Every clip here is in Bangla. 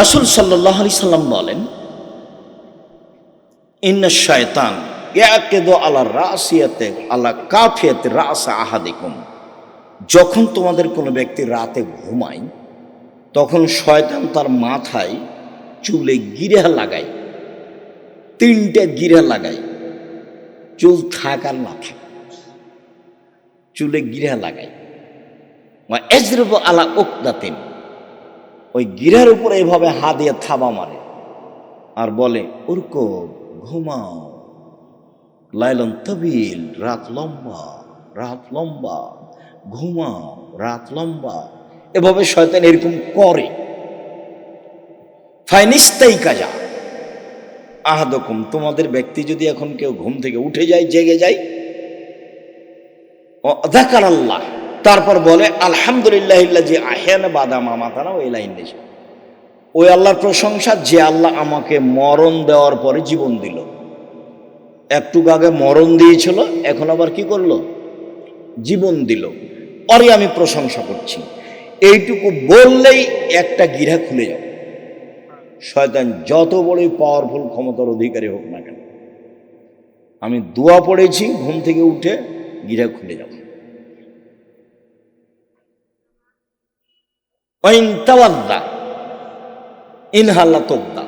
রাসুল সাল্লাহ আলি সাল্লাম বলেন, ইন্না শয়তান আলা রাসিয়াতে আলা কাফিয়াতে রাস আহাদিকুম। যখন তোমাদের কোনো ব্যক্তি রাতে ঘুমায়, তখন শয়তান তার মাথায় চুলে গিরা লাগায়, তিনটে গিরা লাগায়। চুল থাক আর না থাক, চুলে গিরা লাগায়। এজরব আলা ওকদাতিন ওই গিরার উপরে এভাবে হা দিয়ে থাবা মারে আর বলে, উর্কো, ঘুমাও। লাইলন তবিল, রাত লম্বা রাত লম্বা। ঘুমাও, রাত লম্বা। এভাবে শয়তান এরকম করে। ফাইনিস্তাই কাজা। আহাদকুম, তোমাদের ব্যক্তি যদি এখন কেউ ঘুম থেকে উঠে যায়, জেগে যায় দেখার আল্লাহ তারপর বলে, আলহামদুলিল্লাহ যে আহেন বাদাম ওই লাইন দিয়েছে ওই আল্লাহর প্রশংসা, যে আল্লাহ আমাকে মরণ দেওয়ার পরে জীবন দিল। একটু আগে মরণ দিয়েছিল, এখন আবার কি করল? জীবন দিল। পরে আমি প্রশংসা করছি। এইটুকু বললেই একটা গিরা খুলে যাবে। শয়তান যত বড়ই পাওয়ারফুল ক্ষমতার অধিকারী হোক না কেন, আমি দোয়া পড়েছি, ঘুম থেকে উঠে গিরা খুলে যাবে। ওয়াইন তাওয়াদ্দা ইনহাল্লা তোদ্দা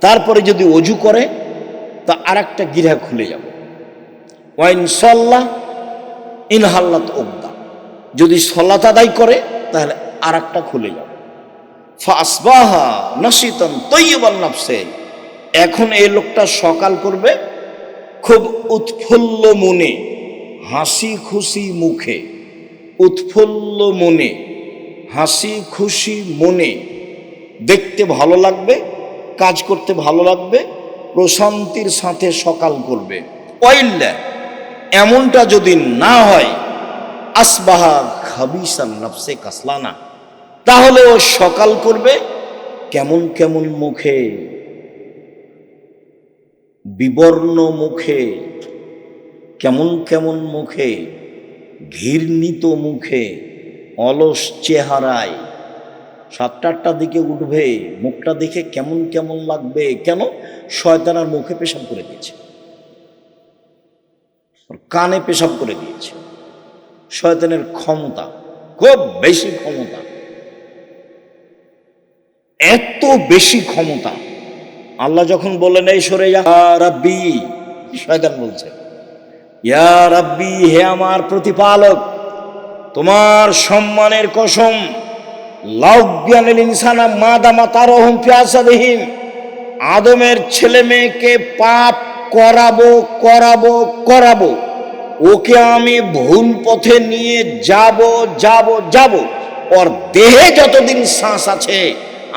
তারপরে যদি অজু করে, তা আর একটা গিরা খুলে যাব। ওয়াইন সল্লাহ ইনহাল্লাত ওগদা যদি সল্লাত আদায় করে, তাহলে আর একটা খুলে যাবে। ফাসবাহা নসিতন তৈবাল নাফসে। এখন এই লোকটা সকাল করবে, খুব উৎফুল্ল মনে, হাসি খুশি মুখে, উৎফুল্ল মনে হাসি, খুশি, মনে দেখতে ভালো লাগবে, কাজ করতে ভালো লাগবে, প্রশান্তির সাথে সকাল করবে। ওয়াইল্লা, এমনটা যদি না হয়, আসবাহা খাবিসান নফসে কাসলানা। তাহলে ও সকাল করবে কেমন কেমন মুখে? বিবর্ণ মুখে, কেমন কেমন মুখে, ঘৃণিত মুখে। অলস চেহারায়। সাতটা আটটার দিকে উঠবে, মুখটা দেখে কেমন কেমন লাগবে, কেন? শয়তানার মুখে পেশাব করে দিয়েছে। কানে পেশাব করে দিয়েছে। শয়তানের ক্ষমতা, খুব বেশি ক্ষমতা। এত বেশি ক্ষমতা। আল্লাহ যখন বললেন এই সরে রাব্বি শয়তান বলছে, ইয়া রাব্বি, হে আমার প্রতিপালক তোমার সম্মানের কসম লাউজ্ঞানের ইনসানা মা দামা তারহম পিয়াসাদহীন আদমের ছেলে মেয়েকে পাপ করাবো করাবো করাবো। ওকে আমি ভুল পথে নিয়ে যাব যাব যাব। ওর দেহে যতদিন শ্বাস আছে,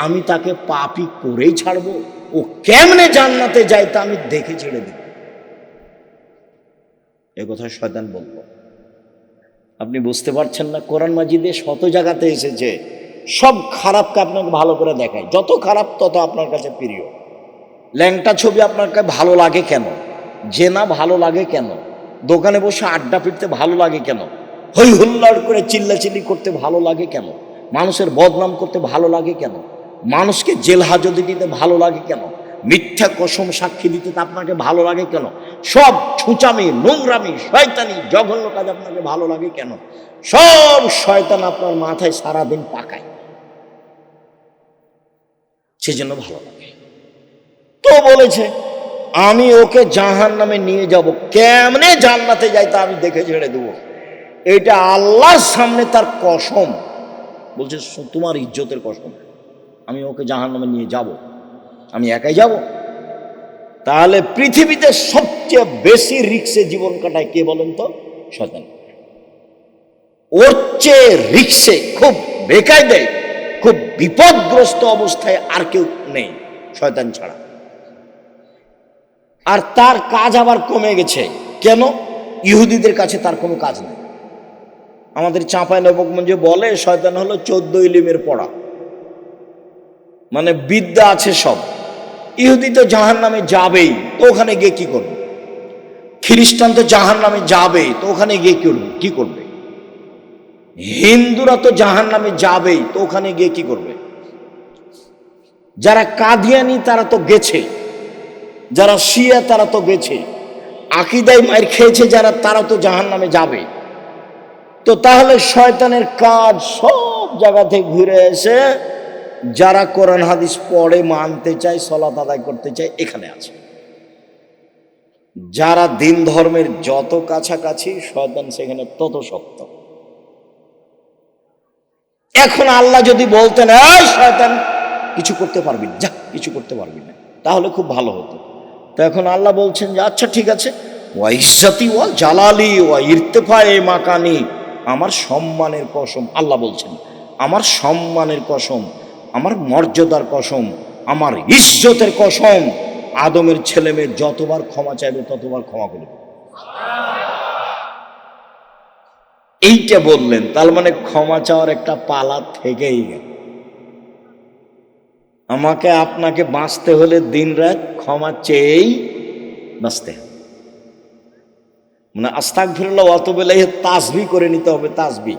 আমি তাকে পাপই করেই ছাড়বো। ও কেমনে জান্নাতে যায় তা আমি দেখে ছেড়ে দিব। এ কথা শয়তান বলল। আপনি বুঝতে পারছেন না? কোরআন মাজিদে শত জায়গাতে এসেছে। সব খারাপকে আপনাকে ভালো করে দেখায়। যত খারাপ, তত আপনার কাছে প্রিয়। ল্যাংটা ছবি আপনার কাছে ভালো লাগে কেন? জেনা ভালো লাগে কেন? দোকানে বসে আড্ডা পিটতে ভালো লাগে কেন? হই হুল্লাড় করে চিল্লাচিল্লি করতে ভালো লাগে কেন? মানুষের বদনাম করতে ভালো লাগে কেন? মানুষকে জেল হাজতে দিতে ভালো লাগে কেন? মিথ্যা কসম সাক্ষী দিতে তা আপনাকে ভালো লাগে কেন? সব ছুঁচামি, নোংরামি, শয়তানি, জঘন্য কাজ আপনাকে ভালো লাগে কেন? সব শয়তান আপনার মাথায় সারাদিন পাকায়। সেজন্য ভালো লাগে। তো বলেছে, আমি ওকে জাহান নামে নিয়ে যাব। কেমনে জান্নাতে যাই তা আমি দেখে ছেড়ে দেবো। এটা আল্লাহর সামনে তার কসম। বলছে তোমার ইজ্জতের কসম। আমি ওকে জাহান নামে নিয়ে যাব। আমি একাই যাব। তাহলে পৃথিবীতে সবচেয়ে বেশি রিক্সে জীবন কাটায় কে বলেন তো? শয়তান ওর চেয়ে রিক্সে খুব বেকায় দেয় খুব বিপদগ্রস্ত অবস্থায় আর কেউ নেই, শয়তান ছাড়া। আর তার কাজ আবার কমে গেছে। কেন? ইহুদিদের কাছে তার কোনো কাজ নেই। আমাদের চাঁপায় নবকমঞ্জে বলে, শয়তান হলো চোদ্দ ইলিমের পড়া। মানে বিদ্যা আছে সব। ইহুদি তো জাহান নামে যাবেই, তো ওখানে গিয়ে কি করবে? খ্রিস্টান তো জাহান নামে যাবেই, তো ওখানে গিয়ে করবে? কি করবে? হিন্দুরা তো জাহান নামে যাবেই, তো ওখানে গিয়ে কি করবে? যারা কাদিয়ানি তারা তো গেছে, যারা শিয়া তারা তো গেছে আকিদাই মায়ের খেয়েছে যারা, তারা তো জাহান নামে যাবে। তো তাহলে শয়তানের কাজ সব জায়গা থেকে ঘুরে এসে যারা কোরআন হাদিস পড়ে মানতে চায় সলাত আদায় করতে চায় এখানে আছে। যারা দিন ধর্মের যত কাছাকাছি শয়তান সেখানে তত শক্ত। এখন আল্লাহ যদি বলতেন এই শয়তান কিছু করতে পারবি না, যা কিছু করতে পারবি না। তাহলে খুব ভালো হতো। তো এখন আল্লাহ বলছেন যে আচ্ছা ঠিক আছে। ওয়া ইজ্জাতি ওয়া জালালি ওয়া এ মাকানি। আমার সম্মানের কসম আল্লাহ বলছেন আমার সম্মানের কসম আমার মর্যাদার কসম, আমার ইজ্জতের কসম, আদমের ছেলে মেয়ে যতবার ক্ষমা চাইবে, ততবার ক্ষমা করবে এইটা বললেন, তার মানে ক্ষমা চাওয়ার একটা পালা থেকেই গেল। আমাকে আপনাকে বাঁচতে হলে দিন রাত ক্ষমা চেয়েই বাঁচতে হবে। মানে আস্তাক ফিরল অত বেলায় তাসবি করে নিতে হবে, তাসবি।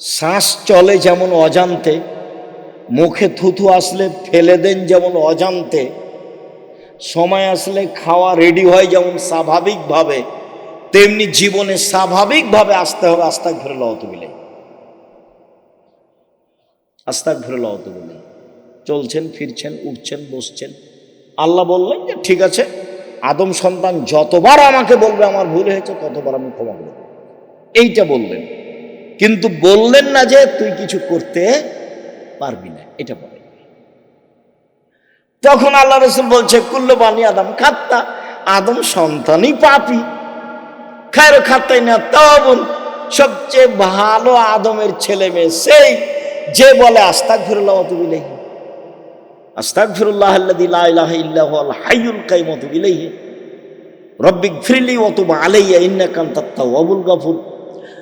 শ্বাস চলে যেমন অজান্তে মুখে থুথু আসলে ফেলে দেন যেমন অজান্তে। সময় আসলে খাওয়া রেডি হয় যেমন স্বাভাবিকভাবে, তেমনি জীবনে স্বাভাবিকভাবে আসতে হবে আস্তাক ফিরল অত বেলায় আস্তাক ফিরল অত বেলায় চলছেন, ফিরছেন, উঠছেন, বসছেন। আল্লাহ বললেন যে, ঠিক আছে, আদম সন্তান যতবার আমাকে বলবে আমার ভুল হয়েছে, ততবার আমি ক্ষমা করব এইটা বললেন। কিন্তু বললেন না যে, তুই কিছু করতে পারবি না, এটা বলেন তখন আল্লাহ রসুল বলছে, কুল্ল বানি আদম খাত্তা, আদম সন্তানই পাপি। খায়ের খাত্তাই না তবন সবচেয়ে ভালো আদমের ছেলে মেয়ে সেই, যে বলে আস্তাক ফিরুল্লাহ অতুবিলেহি আস্তাগফিরুল্লাহ আল্লাযী লা ইলাহা ইল্লা হুয়াল হাইয়ুল কাইয়ুম, ওয়া ইলাইহি। রব্বিক ফিরলি ওয়া তুব আলাইয়া, ইন্নাকা আনতাত তাওয়াবুল গাফুর।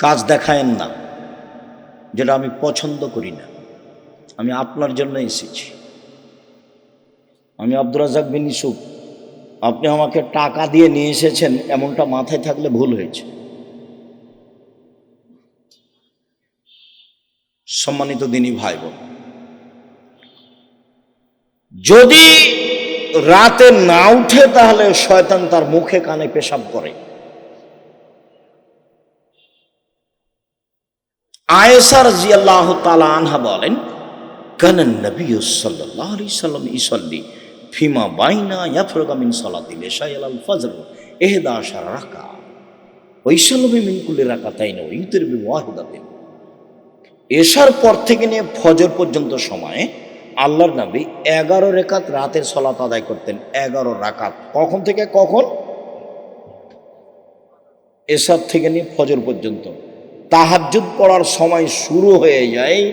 কাজ দেখায়েন না, যেটা আমি পছন্দ করি না। আমি আপনার জন্য এসেছি। আমি আব্দুর রাজাক বিন ইসুফ আপনি আমাকে টাকা দিয়ে নিয়ে এসেছেন, এমনটা মাথায় থাকলে ভুল হয়েছে। সম্মানিত দিনী ভাই বোন যদি রাতে না উঠে তাহলে শয়তান তার মুখে কানে পেশাব করে। আয়েসার জিয়াল্লাহ তালা আনহা বলেন কানান নবী সাল্লাল্লাহু আলাইহি সাল্লাম ইসাল্লি ফিমা বাইনা ইয়াফরুগা মিন সালাতিল ইলাল ফজর ইহদা আশারা রাকা। ওয়াইসাল্লামি মিন কুল্লি রাকাতাইন ওয়া ইউতিরবি ওয়াহিদাতিন। এশার পর থেকে নিয়ে ফজর পর্যন্ত সময়ে আল্লাহর নবী এগারো রেখাত রাতের সলাত আদায় করতেন, এগারো রাকাত। কখন থেকে কখন? এসব থেকে নিয়ে ফজর পর্যন্ত। তাহাজ্জুদ পড়ার সময় শুরু হয়ে যায়,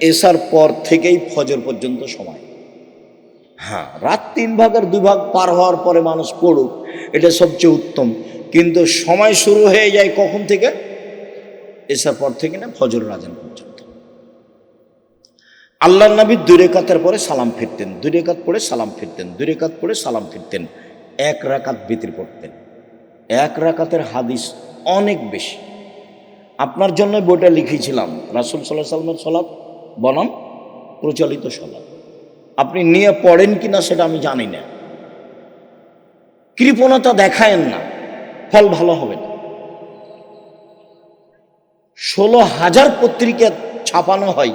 এসার পর থেকেই ফজর পর্যন্ত সময়। হ্যাঁ রাত তিন ভাগের দুই ভাগ পার হওয়ার পরে মানুষ পড়ুক, এটা সবচেয়ে উত্তম। কিন্তু সময় শুরু হয়ে যায় কখন থেকে? এসার পর থেকে না ফজর রাজান পর্যন্ত। আল্লাহ নবী দুই রেখাতের পরে সালাম ফিরতেন, দুই রেখাত পড়ে সালাম ফিরতেন, দুই রেখাত পড়ে সালাম ফিরতেন, এক রাকাত বিতির পড়তেন। এক রাকাতের হাদিস অনেক বেশি। আপনার জন্য বইটা লিখেছিলাম। রাসুল সাল্লাহ সাল্লামের সলাপ বনাম, প্রচলিত সলাপ আপনি নিয়ে পড়েন কি না সেটা আমি জানি না। কৃপণতা দেখায়েন না, ফল ভালো হবে না। ষোলো হাজার পত্রিকা ছাপানো হয়,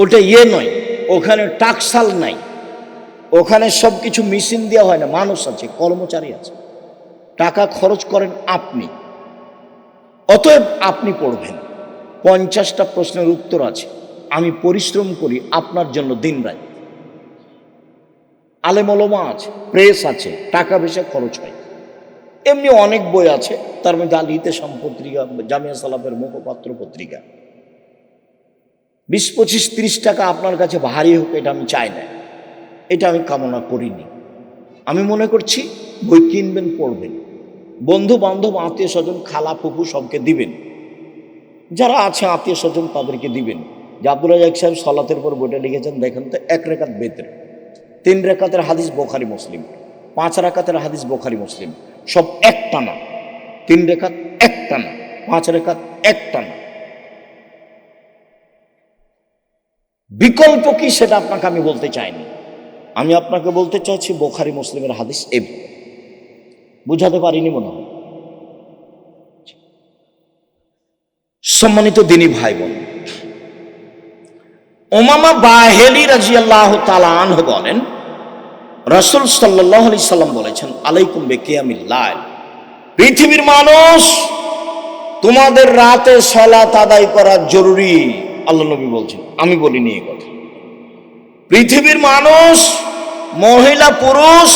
ওটা ইয়ে নয়, ওখানে টাকসাল নাই। ওখানে সব কিছু মেশিন দেওয়া হয় না, মানুষ আছে, কর্মচারী আছে। টাকা খরচ করেন আপনি। অতএব আপনি পড়বেন। পঞ্চাশটা প্রশ্নের উত্তর আছে। আমি পরিশ্রম করি আপনার জন্য দিন রাত। আলেমলমা আছে, প্রেস আছে, টাকা পয়সা খরচ হয়। এমনি অনেক বই আছে, তার মধ্যে আলিতে পত্রিকা জামিয়া সালাফের মুখপাত্র পত্রিকা। বিশ, পঁচিশ, তিরিশ টাকা আপনার কাছে ভারী হোক, এটা আমি চাই না। এটা আমি কামনা করিনি। আমি মনে করছি, বই কিনবেন, পড়বেন। বন্ধু বান্ধব আত্মীয় স্বজন খালা ফুফু সবকে দিবেন। যারা আছে আত্মীয় স্বজন তাদেরকে দিবেন। আব্দুল রাজাক সাহেব সলাতের পর বইটা লিখেছেন, দেখেন তো, এক রেখাত বেতরে। তিন রেখাতের হাদিস বোখারি মুসলিম, পাঁচ রেখাতের হাদিস বোখারি মুসলিম, সব একটা না। তিন রেখাত একটা না, পাঁচ রেখাত একটা না। বিকল্প কি সেটা আপনাকে আমি বলতে চাইনি। আমি আপনাকে বলতে চাইছি বোখারি মুসলিমের হাদিস এভাবে। বুঝাতে পারিনি মনে হয়। সম্মানিত দিনী ভাই বোন ওমামা বাহেলি রাজিয়াল্লাহ তালান বলেন, রসুল সাল্লাহ আলি সাল্লাম বলেছেন, আলাইকুম বেকিয়ামিল্লাহ পৃথিবীর মানুষ, তোমাদের রাতে সলাত আদায় করা জরুরি, আল্লাহ নবী বলছেন। আমি বলিনি এই কথা। পৃথিবীর মানুষ, মহিলা পুরুষ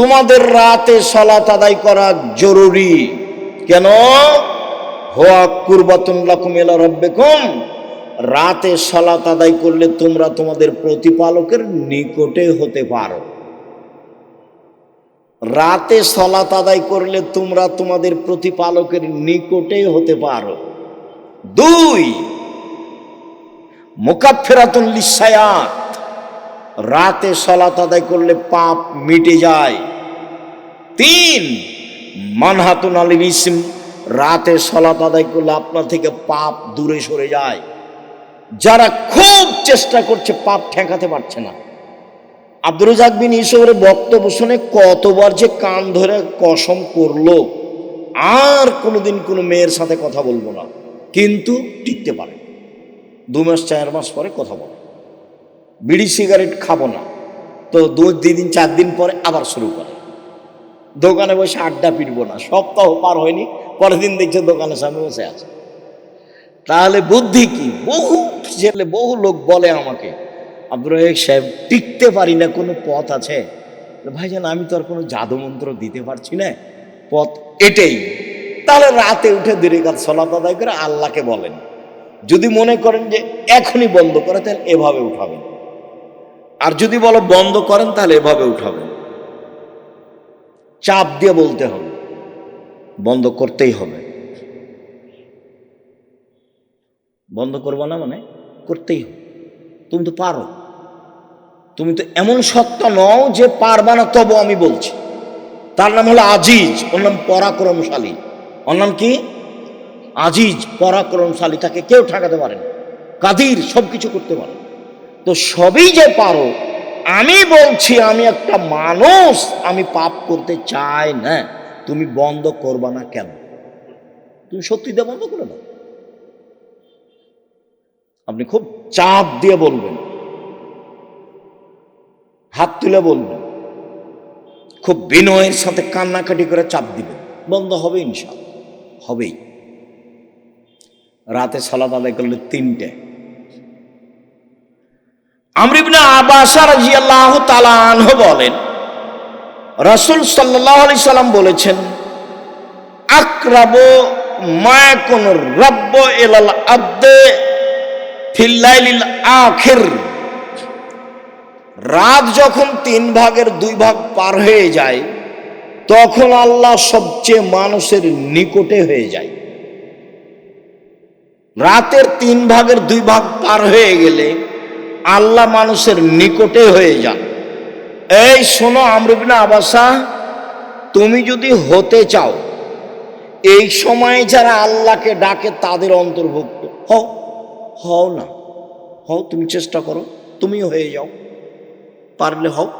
তোমাদের রাতে সলাত আদায় করা জরুরি। কেন? হোয়া কুরবাতুন লাকুম এলা রব্বেকুম। রাতে সলাত আদায় করলে তোমরা তোমাদের প্রতিপালকের নিকটে হতে পারো। রাতে সলাত আদায় করলে তোমরা তোমাদের প্রতিপালকের নিকটে হতে পারো। দুই মোকাফেরাতুন লিসায়াত রাতে সলাত আদায় করলে পাপ মিটে যায়। তিন, মানহাতুন আলীর ইসিম, রাতে সলাত আদায় করলে আপনার থেকে পাপ দূরে সরে যায়। যারা খুব চেষ্টা করছে, পাপ ঠেকাতে পারছে না। আব্দুর রাজাক বিন ইসবের বক্তব্য শুনে কতবার যে কান ধরে কসম করল, আর কোনোদিন কোনো মেয়ের সাথে কথা বলব না। কিন্তু টিকতে পারে। দু মাস, চার মাস পরে কথা বলে। বিড়ি, সিগারেট খাব না। তো দু দিন, চার দিন পরে আবার শুরু করে। দোকানে বসে আড্ডা পিটবো না। সপ্তাহ পার হয়নি, পরের দিন দেখছে দোকানের সামনে বসে আছে। তাহলে বুদ্ধি কি? বহু ছেলে, বহু লোক বলে আমাকে, আব্দুর রহিক সাহেব, টিকতে পারি না, কোনো পথ আছে? ভাইজান, আমি তো আর কোনো জাদু মন্ত্র দিতে পারছি না, পথ এটাই। তাহলে রাতে উঠে দেরি কাজ সলাত আদায় করে আল্লাহকে বলেন। যদি মনে করেন যে এখনই বন্ধ করে, তাহলে এভাবে উঠাবেন। আর যদি বলো বন্ধ করেন, তাহলে এভাবে উঠাবেন। চাপ দিয়ে বলতে হবে। বন্ধ করতেই হবে। বন্ধ করব না মানে করতেই হবে। তুমি তো পারো। তুমি তো এমন সত্তা নও যে পারবা না, তবু আমি বলছি। তার নাম হলো আজিজ, ওর নাম পরাক্রমশালী। ওর নাম কি? আজিজ, পরাক্রমশালী। তাকে কেউ ঠেকাতে পারে না। কাদির সব কিছু করতে পারে। তো সবই যে পারো আমি বলছি, আমি একটা মানুষ, আমি পাপ করতে চাই না। তুমি বন্ধ করবা না কেন? তুমি সত্যিটা বন্ধ করে দাও। আপনি খুব চাপ দিয়ে বলবেন। হাত তুলে বলবেন। খুব বিনয়ের সাথে কান্নাকাটি করে চাপ দিবেন। বন্ধ হবে ইনশাল হবেই। রাতে সালাদ আদায় করলে তিনটে। আমরিবনা আবাসা রাজিয়াল্লাহ তালা আনহ বলেন, রাসুল সাল্লাহ আলি সাল্লাম বলেছেন, আক্রাব মায়াকুন রব্ব এলাল আব্দে ফিল্লাইলিল আখির। রাত যখন তিন ভাগের দুই ভাগ পার হয়ে যায়, তখন আল্লাহ সবচেয়ে মানুষের নিকটে হয়ে যায়। রাতের তিন ভাগের দুই ভাগ পার হয়ে গেলে আল্লাহ মানুষের নিকটে হয়ে যান। এই শোনো আমরুবিনা আবাসা, তুমি যদি হতে চাও, এই সময়ে যারা আল্লাহকে ডাকে তাদের অন্তর্ভুক্ত। হও হও না। হও, তুমি চেষ্টা করো তুমি হয়ে যাও। পারলে হও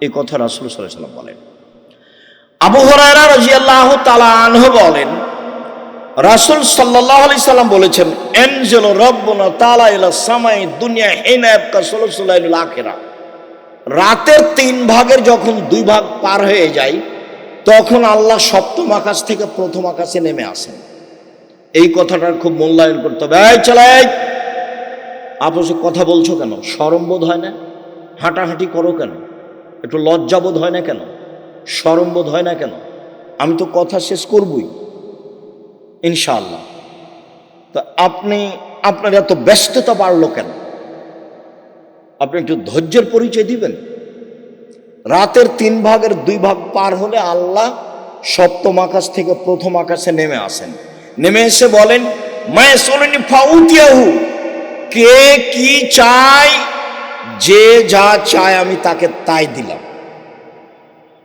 এই কথা রাসুল সাল্লাম বলেন। আবু রাজিয়াল্লাহ তালা আনহ বলেন রাসুল সাল্লাম বলেছেন, এনজেল রব্বনা সামাই দুনিয়া রাতের তিন ভাগের যখন দুই ভাগ পার হয়ে যায়, তখন আল্লাহ সপ্তম আকাশ থেকে প্রথম আকাশে নেমে আসেন। এই কথাটার খুব মূল্যায়ন করতে হবে। চালাই আপসে কথা বলছো কেন? সরম বোধ হয় না? হাঁটাহাঁটি করো কেন? একটু লজ্জাবোধ হয় না কেন? সরম বোধ হয় না কেন? আমি তো কথা শেষ করবই। ইনশাআল্লাহ। তো আপনি, আপনার এত ব্যস্ততা বাড়লো কেন? আপনি একটু ধৈর্যের পরিচয় দিবেন? রাতের তিন ভাগের দুই ভাগ পার হলে আল্লাহ সপ্তম আকাশ থেকে প্রথম আকাশে নেমে আসেন। নেমে এসে বলেন মায়ে কে কি চায়, যে যা চায় আমি তাকে তাই দিলাম।